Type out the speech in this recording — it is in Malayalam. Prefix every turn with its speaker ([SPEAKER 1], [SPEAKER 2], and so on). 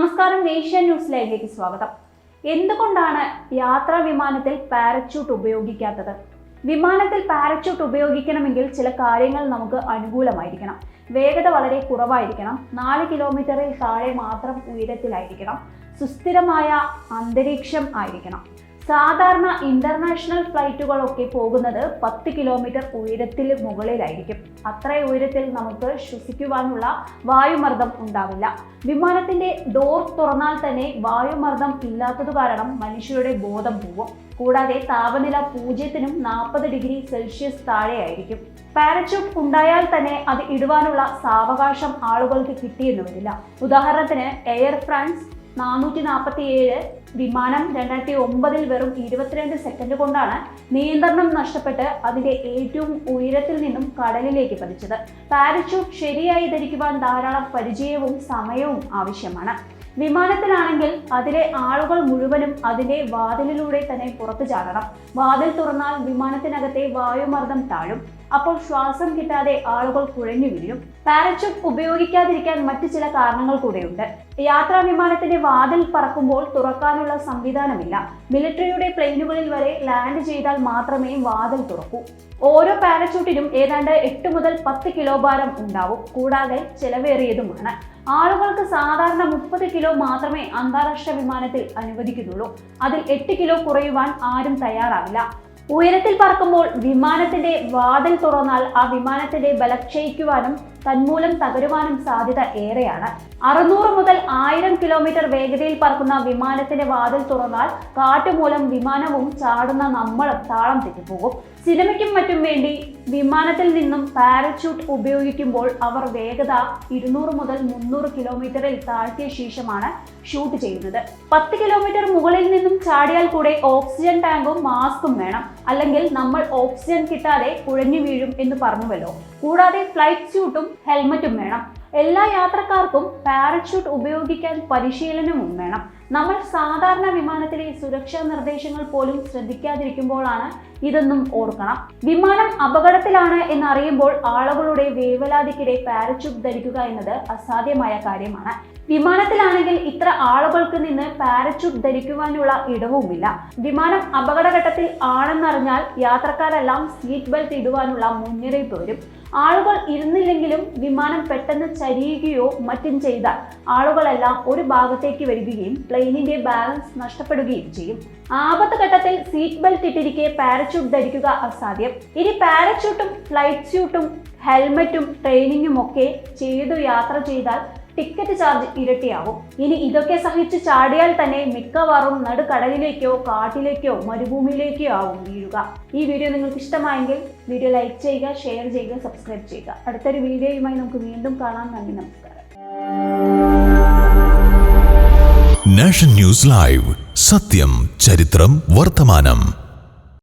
[SPEAKER 1] ന്യൂസ് ന്യൂസിലേക്ക് സ്വാഗതം. എന്തുകൊണ്ടാണ് യാത്രാ വിമാനത്തിൽ പാരച്യൂട്ട് ഉപയോഗിക്കാത്തത്? വിമാനത്തിൽ പാരച്യൂട്ട് ഉപയോഗിക്കണമെങ്കിൽ ചില കാര്യങ്ങൾ നമുക്ക് അനുകൂലമായിരിക്കണം. വേഗത വളരെ കുറവായിരിക്കണം. നാല് കിലോമീറ്ററിൽ താഴെ മാത്രം ഉയരത്തിലായിരിക്കണം. സുസ്ഥിരമായ അന്തരീക്ഷം ആയിരിക്കണം. സാധാരണ ഇന്റർനാഷണൽ ഫ്ലൈറ്റുകളൊക്കെ പോകുന്നത് പത്ത് കിലോമീറ്റർ ഉയരത്തിൽ മുകളിലായിരിക്കും. അത്ര ഉയരത്തിൽ നമുക്ക് ശ്വസിക്കുവാനുള്ള വായുമർദ്ദം ഉണ്ടാവില്ല. വിമാനത്തിന്റെ ഡോർ തുറന്നാൽ തന്നെ വായുമർദ്ദം ഇല്ലാത്തത് കാരണം മനുഷ്യരുടെ ബോധം പോവും. കൂടാതെ താപനില പൂജ്യത്തിനും നാൽപ്പത് ഡിഗ്രി സെൽഷ്യസ് താഴെയായിരിക്കും. പാരച്യൂട്ട് ഉണ്ടായാൽ തന്നെ അത് ഇടുവാനുള്ള സാവകാശം ആളുകൾക്ക് കിട്ടിയെന്ന് വരില്ല ഉദാഹരണത്തിന് എയർ ഫ്രാൻസ് നാനൂറ്റി നാൽപ്പത്തി ഏഴ് വിമാനം രണ്ടായിരത്തി ഒമ്പതിൽ വെറും ഇരുപത്തിരണ്ട് സെക്കൻഡ് കൊണ്ടാണ് നിയന്ത്രണം നഷ്ടപ്പെട്ട് അതിന്റെ ഏറ്റവും ഉയരത്തിൽ നിന്നും കടലിലേക്ക് പതിച്ചത്. പാരച്യൂട്ട് ശരിയായി ധരിക്കുവാൻ ധാരാളം പരിചയവും സമയവും ആവശ്യമാണ്. വിമാനത്തിലാണെങ്കിൽ അതിലെ ആളുകൾ മുഴുവനും അതിന്റെ വാതിലിലൂടെ തന്നെ പുറത്തു ചാടണം. വാതിൽ തുറന്നാൽ വിമാനത്തിനകത്തെ വായുമർദ്ദം താഴും. അപ്പോൾ ശ്വാസം കിട്ടാതെ ആളുകൾ കുഴഞ്ഞു വീഴും. പാരച്യൂട്ട് ഉപയോഗിക്കാതിരിക്കാൻ മറ്റു ചില കാരണങ്ങൾ കൂടെയുണ്ട്. യാത്രാ വിമാനത്തിന്റെ വാതിൽ പറക്കുമ്പോൾ തുറക്കാനുള്ള സംവിധാനമില്ല. മിലിറ്ററിയുടെ പ്ലെയിനുകളിൽ വരെ ലാൻഡ് ചെയ്താൽ മാത്രമേ വാതിൽ തുറക്കൂ. ഓരോ പാരച്യൂട്ടിനും ഏതാണ്ട് എട്ട് മുതൽ പത്ത് കിലോ ഭാരം ഉണ്ടാവും. കൂടാതെ ചെലവേറിയതുമാണ്. ആളുകൾക്ക് സാധാരണ മുപ്പത് കിലോ മാത്രമേ അന്താരാഷ്ട്ര വിമാനത്തിൽ അനുവദിക്കുന്നുള്ളൂ. അതിൽ എട്ട് കിലോ കുറയുവാൻ ആരും തയ്യാറാവില്ല. ഉയരത്തിൽ പറക്കുമ്പോൾ വിമാനത്തിന്റെ വാതിൽ തുറന്നാൽ ആ വിമാനത്തിന്റെ ബലക്ഷയിക്കുവാനും തന്മൂലം തകരുവാനും സാധ്യത ഏറെയാണ്. അറുന്നൂറ് മുതൽ ആയിരം കിലോമീറ്റർ വേഗതയിൽ പറക്കുന്ന വിമാനത്തിന്റെ വാതിൽ തുറന്നാൽ കാറ്റുമൂലം വിമാനവും ചാടുന്ന നമ്മളും താളം തെറ്റിപ്പോകും. സിനിമയ്ക്കും മറ്റും വേണ്ടി വിമാനത്തിൽ നിന്നും പാരച്യൂട്ട് ഉപയോഗിക്കുമ്പോൾ അവർ വേഗത ഇരുന്നൂറ് മുതൽ മുന്നൂറ് കിലോമീറ്ററിൽ താഴ്ത്തിയ ശേഷമാണ് ഷൂട്ട് ചെയ്യുന്നത്. പത്ത് കിലോമീറ്റർ മുകളിൽ നിന്നും ചാടിയാൽ കൂടെ ഓക്സിജൻ ടാങ്കും മാസ്കും വേണം. അല്ലെങ്കിൽ നമ്മൾ ഓക്സിജൻ കിട്ടാതെ കുഴഞ്ഞു വീഴും എന്ന് പറഞ്ഞുവല്ലോ. കൂടാതെ ഫ്ലൈറ്റ് സ്യൂട്ടും ഹെൽമറ്റും വേണം. എല്ലാ യാത്രക്കാർക്കും പാരച്യൂട്ട് ഉപയോഗിക്കാൻ പരിശീലനവും വേണം. നമ്മൾ സാധാരണ വിമാനത്തിലെ സുരക്ഷാ നിർദ്ദേശങ്ങൾ പോലും ശ്രദ്ധിക്കാതിരിക്കുമ്പോഴാണ് ഇതൊന്നും ഓർക്കണം. വിമാനം അപകടത്തിലാണ് എന്നറിയുമ്പോൾ ആളുകളുടെ വേവലാതിക്കിടെ പാരച്യൂട്ട് ധരിക്കുക എന്നത് അസാധ്യമായ കാര്യമാണ്. വിമാനത്തിലാണെങ്കിൽ ഇത്ര ആളുകൾക്ക് നിന്ന് പാരച്യൂട്ട് ധരിക്കുവാനുള്ള ഇടവുമില്ല. വിമാനം അപകടഘട്ടത്തിൽ ആണെന്നറിഞ്ഞാൽ യാത്രക്കാരെല്ലാം സീറ്റ് ബെൽറ്റ് ഇടുവാനുള്ള മുന്നറിയിപ്പ് വരും. ആളുകൾ ഇരുന്നില്ലെങ്കിലും വിമാനം പെട്ടെന്ന് ചരിയുകയോ മറ്റും ചെയ്താൽ ആളുകളെല്ലാം ഒരു ഭാഗത്തേക്ക് വരികയും പ്ലെയിനിന്റെ ബാലൻസ് നഷ്ടപ്പെടുകയും ചെയ്യും. ആപത്ത് ഘട്ടത്തിൽ സീറ്റ് ബെൽറ്റ് ഇട്ടിരിക്കെ പാരച്യൂട്ട് ധരിക്കുക അസാധ്യം. ഇനി പാരച്യൂട്ടും ഫ്ലൈറ്റ് സ്യൂട്ടും ഹെൽമറ്റും ട്രെയിനിങ്ങും ഒക്കെ ചെയ്തു യാത്ര ചെയ്താൽ ടിക്കറ്റ് ചാർജ് ഇരട്ടിയാവും. ഇനി ഇതൊക്കെ സഹിച്ച് ചാടിയാൽ തന്നെ മിക്കവാറും നടുക്കടലിലേക്കോ കാട്ടിലേക്കോ മരുഭൂമിയിലേക്കോ ആവും വീഴുക. ഈ വീഡിയോ നിങ്ങൾക്ക് ഇഷ്ടമായെങ്കിൽ വീഡിയോ ലൈക്ക് ചെയ്യുക ഷെയർ ചെയ്യുക സബ്സ്ക്രൈബ് ചെയ്യുക. അടുത്തൊരു വീഡിയോയുമായി നമുക്ക് വീണ്ടും കാണാം. നന്ദി നമസ്കാരം.
[SPEAKER 2] Nation news live. സത്യം ചരിത്രം വർത്തമാനം.